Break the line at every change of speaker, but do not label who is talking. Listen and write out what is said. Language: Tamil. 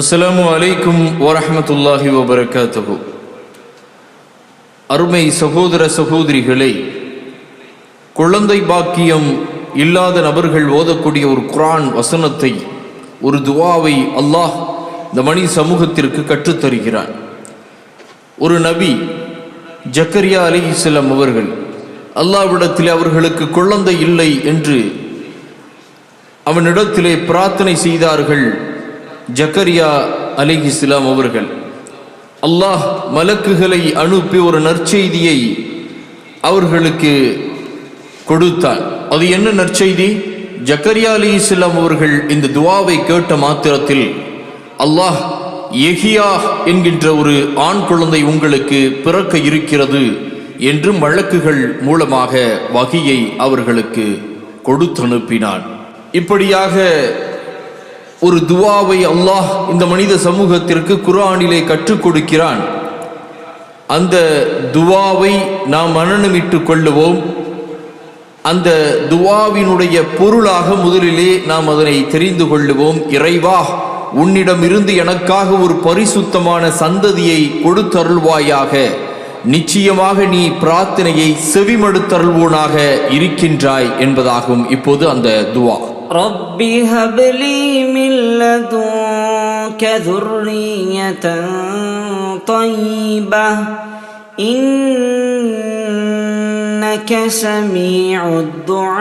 அஸ்லாம் அலைக்கும் வரமத்துல்லாஹி வபரகாத்தகு அருமை சகோதர சகோதரிகளே குழந்தை பாக்கியம் இல்லாத நபர்கள் ஓதக்கூடிய ஒரு குரான் வசனத்தை ஒரு துவாவை அல்லாஹ் இந்த மணி சமூகத்திற்கு கற்றுத்தருகிறான். ஒரு நபி ஜக்கரியா அலிஹிஸ்ஸலாம் அவர்கள் அல்லாவிடத்தில் அவர்களுக்கு குழந்தை இல்லை என்று அவனிடத்திலே பிரார்த்தனை செய்தார்கள். ஜக்கரியா அலிஹிஸ்லாம் அவர்கள் அல்லாஹ் மலக்குகளை அனுப்பி ஒரு நற்செய்தியை அவர்களுக்கு கொடுத்தான் அது என்ன நற்செய்தி? ஜக்கரியா அலி இஸ்லாம் அவர்கள் இந்த துவாவை கேட்ட மாத்திரத்தில் அல்லாஹ் எஹியா என்கின்ற ஒரு ஆண் குழந்தை உங்களுக்கு பிறக்க இருக்கிறது என்று வழக்குகள் மூலமாக வகையை அவர்களுக்கு கொடுத்து அனுப்பினான் இப்படியாக ஒரு துவாவை அல்லாஹ் இந்த மனித சமூகத்திற்கு குர்ஆனிலே கற்றுக் கொடுக்கிறான். அந்த துவாவை நாம் மனநமிட்டுக் கொள்ளுவோம். அந்த துவாவினுடைய பொருளாக முதலிலே நாம் அதனை தெரிந்து கொள்ளுவோம். இறைவா உன்னிடமிருந்து எனக்காக ஒரு பரிசுத்தமான சந்ததியை கொடுத்தருள்வாயாக. நிச்சயமாக நீ பிரார்த்தனையை செவிமடுத்தருள்வோனாக இருக்கின்றாய் என்பதாகும் இப்போது அந்த துவா.
رب هب لي من لدنك ذرية طيبة إنك سميع الدعاء